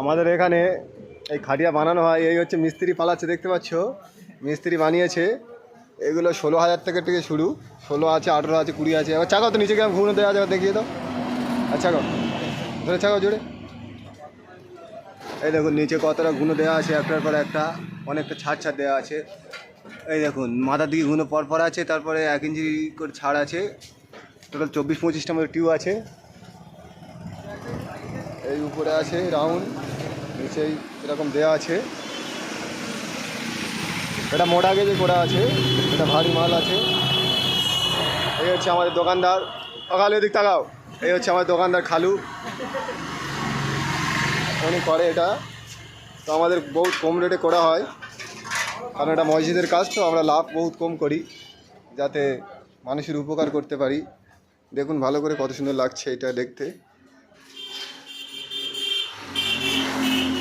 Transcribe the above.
আমাদের এখানে এই খাটিয়া বানানো হয়, এই হচ্ছে মিস্ত্রি পালাচ্ছে, দেখতে পাচ্ছ? মিস্ত্রি বানিয়েছে। এগুলো ষোলো হাজার থেকে থেকে শুরু। ষোলো আছে, আঠেরো আছে, কুড়ি আছে। এবার চাকাও তো নিচে গিয়ে ঘুরে দেওয়া যাবে, দেখিয়ে দাও। আচ্ছা গো ধরে চাকাও জোরে। এই দেখুন, নিচে কতটা গুঁড়ো দেওয়া আছে, একটার পর একটা। অনেকটা ছাড় ছাড় দেওয়া আছে। এই দেখুন, মাথার দিকে গুঁড়ো পর পর আছে, তারপরে এক ইঞ্চি করে ছাড় আছে। টোটাল চব্বিশ পঁচিশটা মতো টিউ আছে। এই উপরে আছে, রাউন্ড। নিচেই এরকম দেওয়া আছে। এটা মোটা গেজে করা আছে, এটা ভারী মাল আছে। এই হচ্ছে আমাদের দোকানদার। সকালে দিক তাকাও। এই হচ্ছে আমাদের দোকানদার খালু। উনি করে এটা। তো আমাদের বহুত কম রেটে করা হয়। কারণ এটা মসজিদের কাজ, তো আমরা লাভ বহুত কম করি। যাতে মানুষের উপকার করতে পারি। দেখুন ভালো করে কত সুন্দর লাগছে এটা দেখতে।